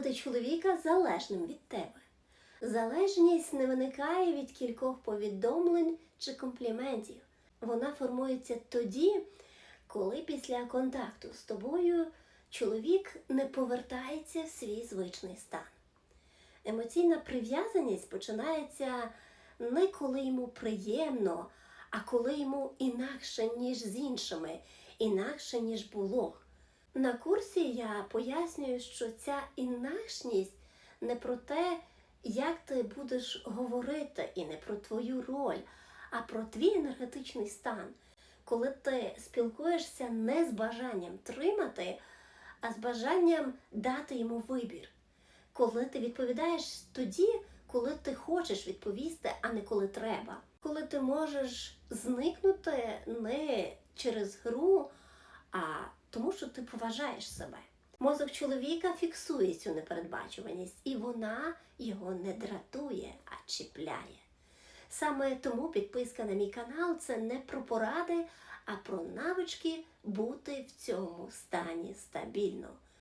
зробити чоловіка залежним від тебе. Залежність не виникає від кількох повідомлень чи компліментів. Вона формується тоді, коли після контакту з тобою чоловік не повертається в свій звичний стан. Емоційна прив'язаність починається не коли йому приємно, а коли йому інакше, ніж з іншими, інакше, ніж було. На курсі я пояснюю, що ця інакшність не про те, як ти будеш говорити, і не про твою роль, а про твій енергетичний стан, коли ти спілкуєшся не з бажанням тримати, а з бажанням дати йому вибір. Коли ти відповідаєш тоді, коли ти хочеш відповісти, а не коли треба. Коли ти можеш зникнути не через гру, а тому, що ти поважаєш себе. Мозок чоловіка фіксує цю непередбачуваність, і вона його не дратує, а чіпляє. Саме тому підписка на мій канал це не про поради, а про навички бути в цьому стані стабільно.